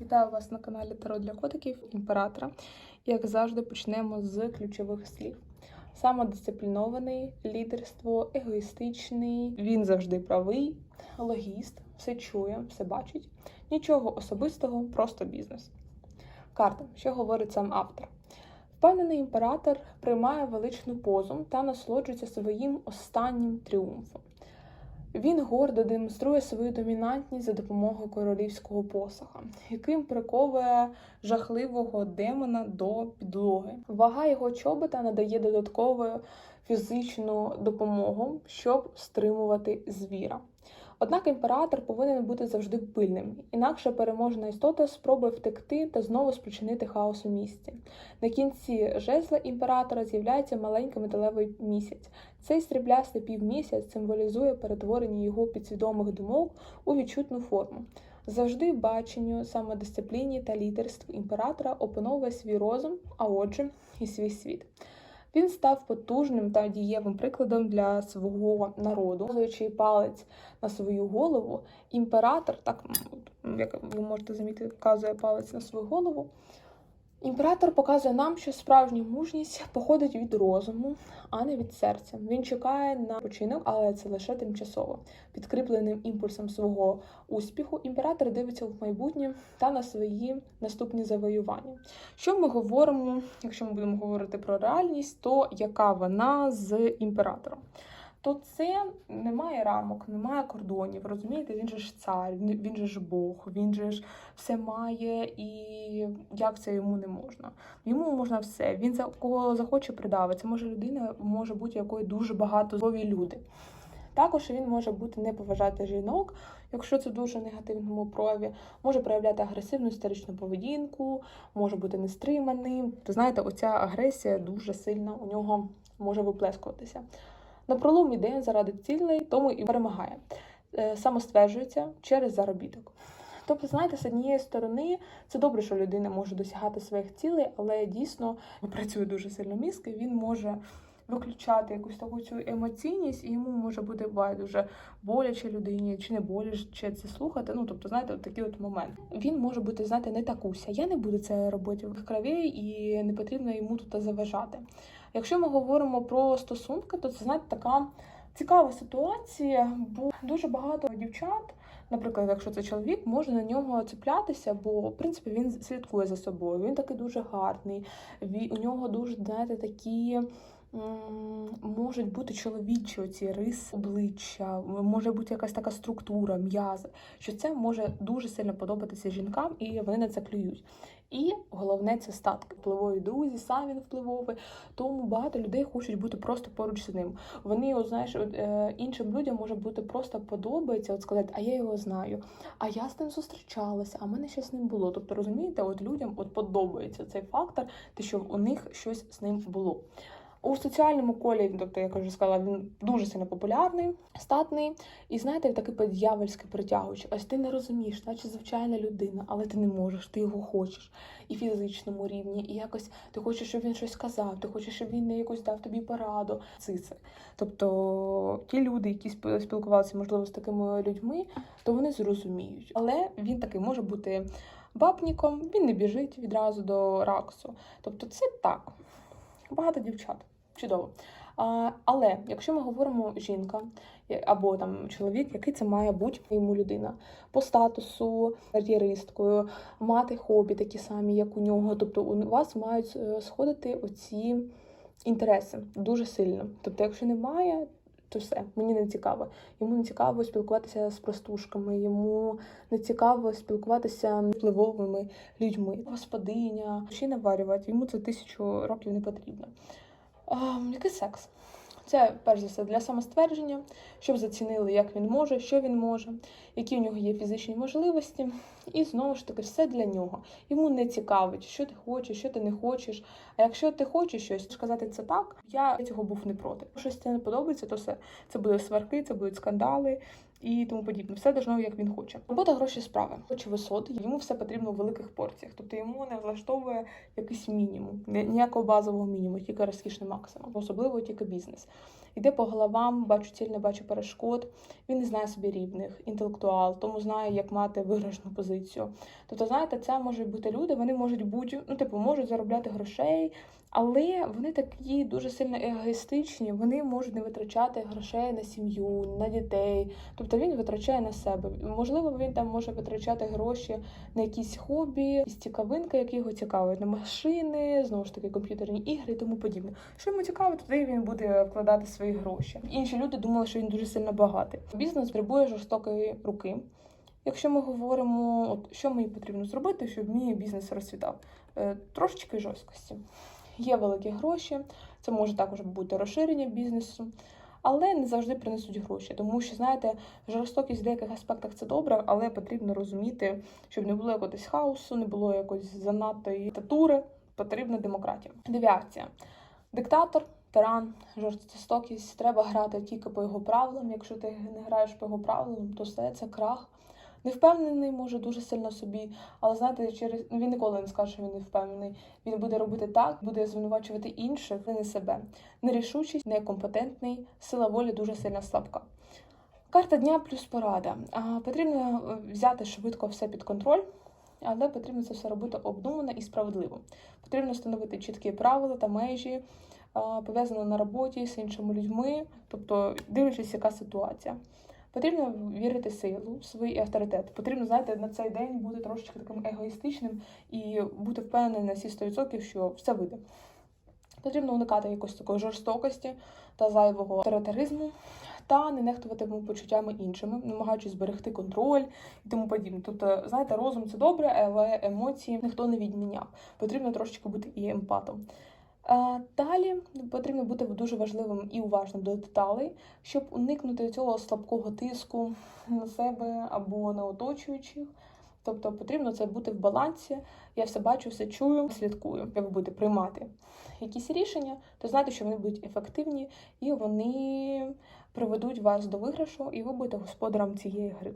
Вітаю вас на каналі Таро для котиків імператора. Як завжди, почнемо з ключових слів. Самодисциплінований, лідерство, егоїстичний. Він завжди правий, логіст, все чує, все бачить. Нічого особистого, просто бізнес. Карта, що говорить сам автор. Впевнений імператор приймає величну позу та насолоджується своїм останнім тріумфом. Він гордо демонструє свою домінантність за допомогою королівського посоха, яким приковує жахливого демона до підлоги. Вага його чобота надає додаткову фізичну допомогу, щоб стримувати звіра. Однак імператор повинен бути завжди пильним, інакше переможна істота спробує втекти та знову спричинити хаос у місті. На кінці жезла імператора з'являється маленький металевий місяць. Цей сріблястий півмісяць символізує перетворення його підсвідомих думок у відчутну форму. Завжди баченню, самодисципліні та лідерству імператора опановує свій розум, а отже, і свій світ. Він став потужним та дієвим прикладом для свого народу, Показуючи палець на свою голову. Імператор, так як ви можете замітити, вказує палець на свою голову. Імператор показує нам, що справжня мужність походить від розуму, а не від серця. Він чекає на починок, але це лише тимчасово. Підкріпленим імпульсом свого успіху, імператор дивиться в майбутнє та на свої наступні завоювання. Що ми говоримо, якщо ми будемо говорити про реальність, то яка вона з імператором? То це немає рамок, немає кордонів. Розумієте, він же ж цар, він же ж Бог, він же ж все має, і як це йому не можна? Йому можна все. Він за кого захоче придави. Це може людина може бути якою дуже багато злові люди. Також він може бути не поважати жінок, якщо це дуже негативному прояві, може проявляти агресивну істеричну поведінку, може бути нестриманим. То знаєте, оця агресія дуже сильно у нього може виплескуватися. На пролом іде заради цілей, тому і перемагає, Е, самостверджується через заробіток. Тобто, знаєте, з однієї сторони, це добре, що людина може досягати своїх цілей, але дійсно працює дуже сильно мізки, він може виключати якусь таку цю емоційність, і йому може бути байдуже боляче людині чи не боляче це слухати. Ну тобто, знаєте, от такий от момент. Він може бути, знаєте, не такуся. Я не буду це робити в крові, і не потрібно йому тут заважати. Якщо ми говоримо про стосунки, то це знаєте така цікава ситуація, бо дуже багато дівчат. Наприклад, якщо це чоловік, може на нього цеплятися, бо в принципі він слідкує за собою. Він такий дуже гарний. Він, у нього дуже знаєте, такі можуть бути чоловічі оці рис обличчя, може бути якась така структура, м'язи. Що це може дуже сильно подобатися жінкам, і вони на це клюють. І головне це статки. Впливові друзі, сам він впливовий. Тому багато людей хочуть бути просто поруч з ним. Вони, от, знаєш, е, іншим людям може бути просто подобається, от сказати, а я його знаю, а я з ним зустрічалася, а в мене щось з ним було. Тобто, розумієте, от людям от подобається цей фактор, те, що у них щось з ним було. У соціальному колі, тобто, як я вже сказала, він дуже сильно популярний, статний, і знаєте, такий под'явольський притягуючий. Ось ти не розумієш, наче звичайна людина, але ти не можеш, ти його хочеш і в фізичному рівні, і якось ти хочеш, щоб він щось сказав, ти хочеш, щоб він не якось дав тобі пораду. Цици. Тобто ті люди, які спіл- спілкувалися, можливо, з такими людьми, то вони зрозуміють. Але він такий може бути бабніком, він не біжить відразу до раксу. Тобто, це так. Багато дівчат. Чудово. А, але якщо ми говоримо жінка або там чоловік, який це має бути йому людина по статусу, кар'єристкою, мати хобі такі самі, як у нього. Тобто у вас мають е, сходити оці інтереси дуже сильно. Тобто, якщо немає, то все, мені не цікаво. Йому не цікаво спілкуватися з простушками, йому не цікаво спілкуватися з впливовими людьми. Господиня, ще наварювати, йому це тисячу років не потрібно. А, який секс? Це перш за все для самоствердження, щоб зацінили, як він може, що він може, які у нього є фізичні можливості, і знову ж таки все для нього. Йому не цікавить, що ти хочеш, що ти не хочеш. А якщо ти хочеш щось сказати це так, я цього був не проти. Щось це не подобається, то все це будуть сварки, це будуть скандали, і тому подібне. Все должно, як він хоче. Робота гроші справи. Хоче висот, йому все потрібно в великих порціях. Тобто йому не влаштовує якийсь мінімум, Ні- ніякого базового мінімуму, тільки розкішний максимум, особливо тільки бізнес. Іде по головам, бачу ціль, не бачу перешкод. Він не знає собі рівних, інтелектуал, тому знає, як мати виграшну позицію. Тобто, знаєте, це можуть бути люди, вони можуть бути, ну, типу, можуть заробляти грошей, але вони такі дуже сильно егоїстичні, вони можуть не витрачати грошей на сім'ю, на дітей. Тобто він витрачає на себе. Можливо, він там може витрачати гроші на якісь хобі, якісь цікавинки, які його цікавить, на машини, знову ж таки, комп'ютерні ігри і тому подібне. Що йому цікаво, туди він буде вкладати свої гроші. Інші люди думали, що він дуже сильно багатий. Бізнес потребує жорстокої руки. Якщо ми говоримо, от що мені потрібно зробити, щоб мій бізнес розцвітав, Е, трошечки жорсткості. Є великі гроші, це може також бути розширення бізнесу, але не завжди принесуть гроші. Тому що, знаєте, жорстокість в деяких аспектах це добре, але потрібно розуміти, щоб не було якогось хаосу, не було якоїсь занадтої татури. потрібна демократія. Девіація. Диктатор, тиран, жорстокість. Треба грати тільки по його правилам. Якщо ти не граєш по його правилам, то це крах. Невпевнений може дуже сильно собі, але знаєте, через ну, він ніколи не скаже, що він не впевнений. Він буде робити так, буде звинувачувати інших, а не себе. Нерішучість, некомпетентний, сила волі дуже сильно слабка. Карта дня плюс порада. А, потрібно е, взяти швидко все під контроль, але потрібно це все робити обдумано і справедливо. Потрібно встановити чіткі правила та межі, пов'язані на роботі з іншими людьми, тобто дивлячись, яка ситуація. Потрібно вірити силу, в свій авторитет. Потрібно, знаєте, на цей день бути трошечки таким егоїстичним і бути впевненим на всі 100%, що все вийде. Потрібно уникати якоїсь такої жорстокості та зайвого авторитаризму, та не нехтувати почуттями іншими, намагаючись зберегти контроль і тому подібне. Тобто, знаєте, розум це добре, але емоції ніхто не відміняв. Потрібно трошечки бути і емпатом. Далі потрібно бути дуже важливим і уважним до деталей, щоб уникнути цього слабкого тиску на себе або на оточуючих. Тобто потрібно це бути в балансі. Я все бачу, все чую, слідкую. Як ви будете приймати якісь рішення, то знайте, що вони будуть ефективні і вони приведуть вас до виграшу, і ви будете господарем цієї гри.